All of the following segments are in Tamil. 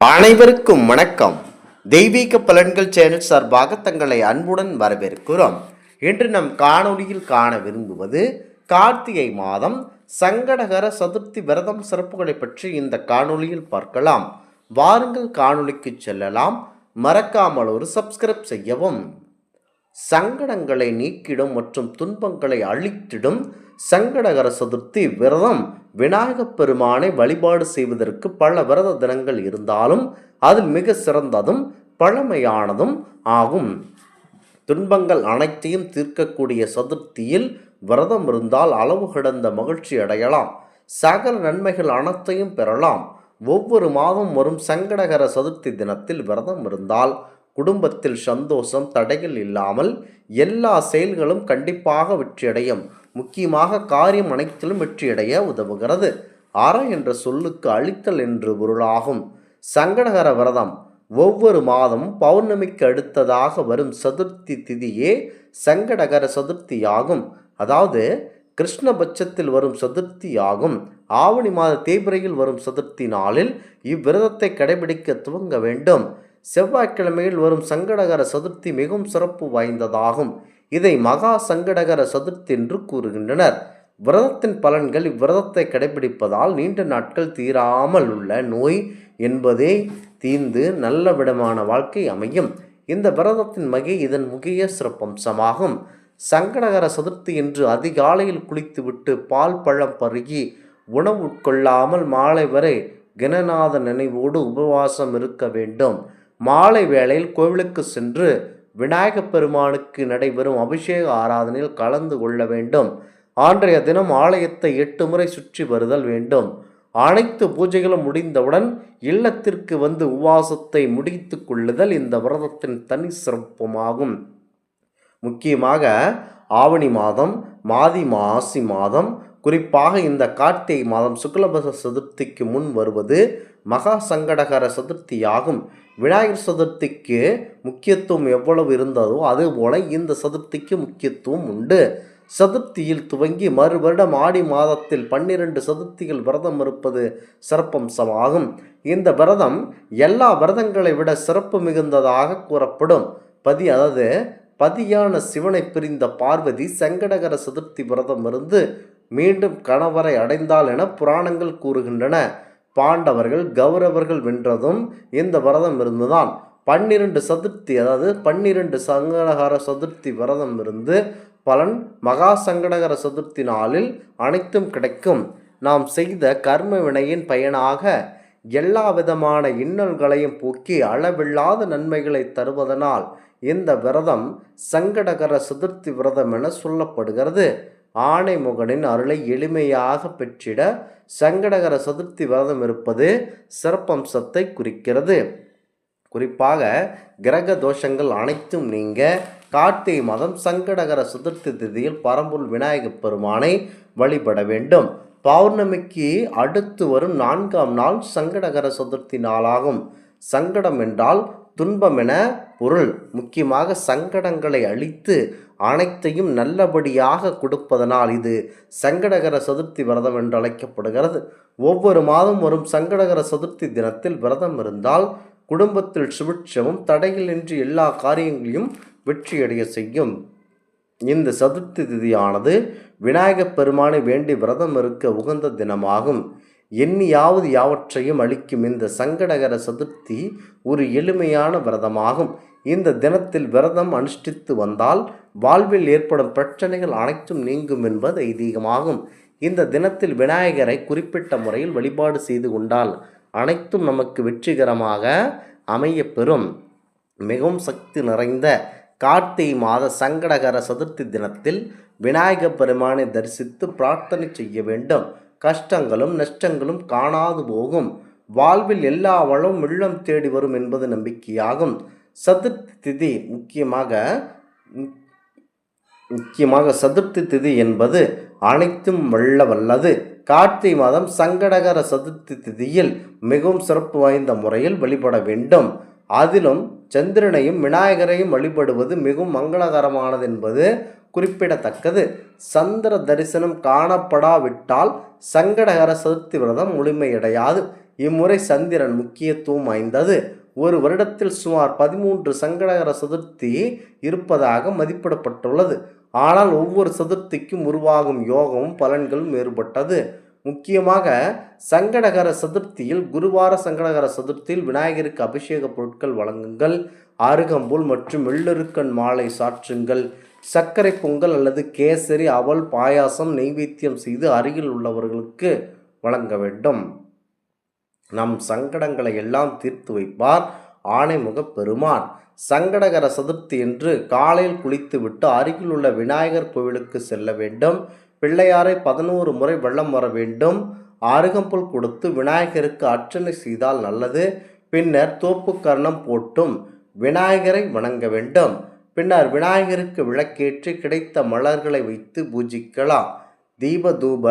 அனைவருக்கும் வணக்கம். தெய்வீக பலன்கள் சேனல் சார்பாக தங்களை அன்புடன் வரவேற்கிறோம். இன்று நம் காணொலியில் காண விரும்புவது கார்த்திகை மாதம் சங்கடகர சதுர்த்தி விரதம் சிறப்புகளை பற்றி இந்த காணொளியில் பார்க்கலாம். வாருங்கள் காணொலிக்கு செல்லலாம். மறக்காமல் ஒரு சப்ஸ்கிரைப் செய்யவும். சங்கடங்களை நீக்கிடும் மற்றும் துன்பங்களை அழித்திடும் சங்கடகர சதுர்த்தி விரதம் விநாயகப் பெருமானை வழிபாடு செய்வதற்கு பல விரத தினங்கள் இருந்தாலும் அதில் மிக சிறந்ததும் பழமையானதும் ஆகும். துன்பங்கள் அனைத்தையும் தீர்க்கக்கூடிய சதுர்த்தியில் விரதம் இருந்தால் அளவு கிடந்த மகிழ்ச்சி அடையலாம். சகல நன்மைகள் அனைத்தையும் பெறலாம். ஒவ்வொரு மாதம் வரும் சங்கடகர சதுர்த்தி தினத்தில் விரதம் இருந்தால் குடும்பத்தில் சந்தோஷம் தடைகள் இல்லாமல் எல்லா செயல்களும் கண்டிப்பாக வெற்றியடையும். முக்கியமாக காரியம் அனைத்திலும் வெற்றியடைய உதவுகிறது. அற என்ற சொல்லுக்கு அழித்தல் என்று பொருளாகும். சங்கடகர விரதம் ஒவ்வொரு மாதமும் பௌர்ணமிக்கு அடுத்ததாக வரும் சதுர்த்தி திதியே சங்கடகர சதுர்த்தியாகும். அதாவது கிருஷ்ணபட்சத்தில் வரும் சதுர்த்தி ஆகும் ஆவணி மாத தேய்பிரையில் வரும் சதுர்த்தி நாளில் இவ்விரதத்தை கடைபிடிக்க துவங்க வேண்டும். செவ்வாய்க்கிழமையில் வரும் சங்கடகர சதுர்த்தி மிகவும் சிறப்பு வாய்ந்ததாகும். இதை மகா சங்கடகர சதுர்த்தி என்று கூறுகின்றனர். விரதத்தின் பலன்கள் இவ்விரதத்தை கடைபிடிப்பதால் நீண்ட நாட்கள் தீராமல் உள்ள நோய் என்பதே தீர்ந்து நல்ல விடமான வாழ்க்கை அமையும். இந்த விரதத்தின் மகை இதன் முக்கிய சிறப்பம்சமாகும். சங்கடகர சதுர்த்தி என்று அதிகாலையில் குளித்துவிட்டு பால் பழம் பருகி உணவு உட்கொள்ளாமல் மாலை வரை கணநாத நினைவோடு உபவாசம் இருக்க வேண்டும். மாலை வேளையில் கோவிலுக்கு சென்று விநாயகப் பெருமானுக்கு நடைபெறும் அபிஷேக ஆராதனையில் கலந்து கொள்ள வேண்டும். அன்றைய தினம் ஆலயத்தை எட்டு முறை சுற்றி வருதல் வேண்டும். அனைத்து பூஜைகளும் முடிந்தவுடன் இல்லத்திற்கு வந்து உபவாசத்தை முடித்து கொள்ளுதல் இந்த விரதத்தின் தனி சிறப்புமாகும். முக்கியமாக ஆவணி மாதம் மாதி மாசி மாதம் குறிப்பாக இந்த கார்த்திகை மாதம் சுக்லபச சதுர்த்திக்கு முன் வருவது மகா சங்கடகர சதுர்த்தியாகும். விநாயகர் சதுர்த்திக்கு முக்கியத்துவம் எவ்வளவு இருந்ததோ அதுபோல இந்த சதுர்த்திக்கு முக்கியத்துவம் உண்டு. சதுர்த்தியில் துவங்கி மறு வருடம் ஆடி மாதத்தில் பன்னிரண்டு சதுர்த்திகள் விரதம் இருப்பது சிறப்பம்சமாகும் இந்த விரதம் எல்லா விரதங்களை விட சிறப்பு மிகுந்ததாக கூறப்படும். பதி அதாவது பதியான சிவனை பிரிந்த பார்வதி சங்கடகர சதுர்த்தி விரதம் இருந்து மீண்டும் கணவரை அடைந்தாள் என புராணங்கள் கூறுகின்றன. பாண்டவர்கள் கௌரவர்கள் வென்றதும் இந்த விரதம் இருந்துதான். பன்னிரண்டு சதுர்த்தி அதாவது பன்னிரண்டு சங்கடகர சதுர்த்தி விரதம் இருந்து பலன் மகா சங்கடகர சதுர்த்தி நாளில் அனைத்தும் கிடைக்கும். நாம் செய்த கர்ம வினையின் பயனாக எல்லா விதமான இன்னல்களையும் போக்கி அளவில்லாத நன்மைகளை தருவதனால் இந்த விரதம் சங்கடகர சதுர்த்தி விரதம் என சொல்லப்படுகிறது. ஆணைமுகனின் அருளை எளிமையாக பெற்றிட சங்கடகர சதுர்த்தி விரதம் இருப்பது சிறப்பம்சத்தை குறிக்கிறது. குறிப்பாக கிரக தோஷங்கள் அனைத்தும் நீங்க கார்த்திகை மாதம் சங்கடகர சதுர்த்தி திதியில் பரம்பொருள் விநாயகப் பெருமானை வழிபட வேண்டும். பௌர்ணமிக்கு அடுத்து வரும் நான்காம் நாள் சங்கடகர சதுர்த்தி நாளாகும். சங்கடம் என்றால் துன்பம் என பொருள். முக்கியமாக சங்கடங்களை அழித்து அனைத்தையும் நல்லபடியாக கொடுப்பதனால் இது சங்கடகர சதுர்த்தி விரதம் என்று அழைக்கப்படுகிறது. ஒவ்வொரு மாதம் வரும் சங்கடகர சதுர்த்தி தினத்தில் விரதம் இருந்தால் குடும்பத்தில் சுபிட்சமும் நின்று எல்லா காரியங்களையும் வெற்றியடைய செய்யும். இந்த சதுர்த்தி திதியானது விநாயகப் பெருமானை வேண்டி விரதம் இருக்க உகந்த தினமாகும். எண்ணியாவது யாவற்றையும் அளிக்கும் இந்த சங்கடகர சதுர்த்தி ஒரு எளிமையான விரதமாகும். இந்த தினத்தில் விரதம் அனுஷ்டித்து வந்தால் வாழ்வில் ஏற்படும் பிரச்சனைகள் அனைத்தும் நீங்கும் என்பது ஐதீகமாகும். இந்த தினத்தில் விநாயகரை குறிப்பிட்ட முறையில் வழிபாடு செய்து கொண்டால் அனைத்தும் நமக்கு வெற்றிகரமாக அமையப்பெறும். மிகவும் சக்தி நிறைந்த கார்த்திகை மாத சங்கடகர சதுர்த்தி தினத்தில் விநாயகப் பெருமானை தரிசித்து பிரார்த்தனை செய்ய வேண்டும். கஷ்டங்களும் நஷ்டங்களும் காணாது போகும். வாழ்வில் எல்லா வளமும் உள்ளம் தேடி வரும் என்பது நம்பிக்கையாகும். சதுர்த்தி திதி முக்கியமாக முக்கியமாக சதுர்த்தி திதி என்பது அனைத்தும் வல்ல வல்லது. கார்த்திகை மாதம் சங்கடகர சதுர்த்தி திதியில் மிகவும் சிறப்பு வாய்ந்த முறையில் வழிபட வேண்டும். அதிலும் சந்திரனையும் விநாயகரையும் வழிபடுவது மிகவும் மங்களகரமானது என்பது குறிப்பிடத்தக்கது. சந்திர தரிசனம் காணப்படாவிட்டால் சங்கடகர சதுர்த்தி விரதம் முழுமையடையாது. இம்முறை சந்திரன் முக்கியத்துவம் வாய்ந்தது. ஒரு வருடத்தில் சுமார் பதிமூன்று சங்கடகர சதுர்த்தி இருப்பதாக மதிப்பிடப்பட்டுள்ளது. ஆனால் ஒவ்வொரு சதுர்த்திக்கும் உருவாகும் யோகமும் பலன்களும் வேறுபட்டது. முக்கியமாக சங்கடகர சதுர்த்தியில் குருவார சங்கடகர சதுர்த்தியில் விநாயகருக்கு அபிஷேக பொருட்கள் வழங்குங்கள். அருகம்புல் மற்றும் வெள்ளெருக்கன் மாலை சாற்றுங்கள். சர்க்கரை பொங்கல் அல்லது கேசரி அவல் பாயாசம் நெய்வேத்தியம் செய்து அருகில் உள்ளவர்களுக்கு வழங்க வேண்டும். நம் சங்கடங்களை எல்லாம் தீர்த்து வைப்பார் ஆணைமுக பெருமான். சங்கடகர சதுர்த்தி என்று காலையில் குளித்துவிட்டு அருகில் உள்ள விநாயகர் கோவிலுக்கு செல்ல வேண்டும். பிள்ளையாரை பதினோரு முறை வெள்ளம் வர வேண்டும். அருகம்புல் கொடுத்து விநாயகருக்கு அர்ச்சனை செய்தால் நல்லது. பின்னர் தோப்பு கர்ணம் போட்டும் விநாயகரை வணங்க வேண்டும். பின்னர் விநாயகருக்கு விளக்கேற்றி கிடைத்த மலர்களை வைத்து பூஜிக்கலாம். தீப தூப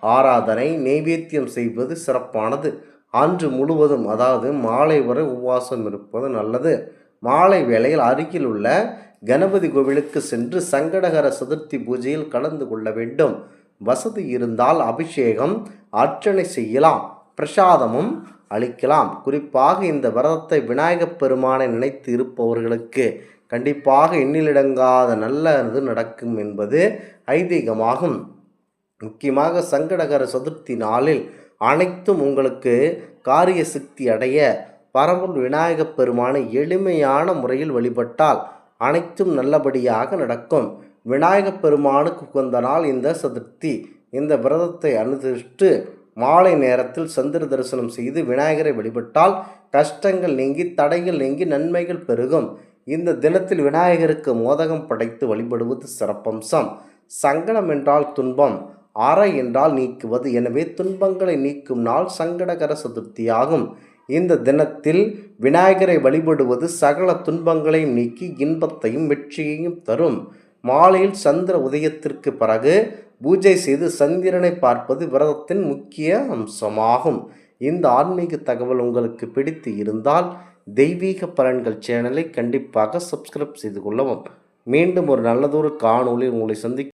ஆராதனை நெய்வேத்தியம் செய்வது சிறப்பானது. அன்று முழுவதும் அதாவது மாலை வரை உபவாசம் இருப்பது நல்லது. மாலை வேளையில் அருகில் உள்ள கணபதி கோவிலுக்கு சென்று சங்கடகர சதுர்த்தி பூஜையில் கலந்து கொள்ள வேண்டும். வசதி இருந்தால் அபிஷேகம் அர்ச்சனை செய்யலாம் பிரசாதமும் அளிக்கலாம். குறிப்பாக இந்த விரதத்தை விநாயகப் பெருமானை நினைத்து இருப்பவர்களுக்கு கண்டிப்பாக எண்ணிலடங்காத நல்லது நடக்கும் என்பது ஐதீகமாகும். முக்கியமாக சங்கடகர சதுர்த்தி நாளில் அனைத்தும் உங்களுக்கு காரிய சக்தி அடைய பரம்பூர் விநாயகப் பெருமானை எளிமையான முறையில் வழிபட்டால் அனைத்தும் நல்லபடியாக நடக்கும். விநாயகப் பெருமானுக்கு உகந்த நாள் இந்த சதுர்த்தி. இந்த விரதத்தை அனுசரித்து மாலை நேரத்தில் சந்திர தரிசனம் செய்து விநாயகரை வழிபட்டால் கஷ்டங்கள் நீங்கி தடைகள் நீங்கி நன்மைகள் பெருகும். இந்த தினத்தில் விநாயகருக்கு மோதகம் படைத்து வழிபடுவது சிறப்பம்சம். சங்கடம் என்றால் துன்பம் அறை என்றால் நீக்குவது. எனவே துன்பங்களை நீக்கும் நாள் சங்கடகர சதுர்த்தியாகும். இந்த தினத்தில் விநாயகரை வழிபடுவது சகல துன்பங்களையும் நீக்கி இன்பத்தையும் வெற்றியையும் தரும். மாலையில் சந்திர உதயத்திற்கு பிறகு பூஜை செய்து சந்திரனை பார்ப்பது விரதத்தின் முக்கிய அம்சமாகும். இந்த ஆன்மீக தகவல் உங்களுக்கு பிடித்து இருந்தால் தெய்வீக பலன்கள் சேனலை கண்டிப்பாக சப்ஸ்கிரைப் செய்து கொள்ளவும். மீண்டும் ஒரு நல்லதொரு காணொளி உங்களை சந்தி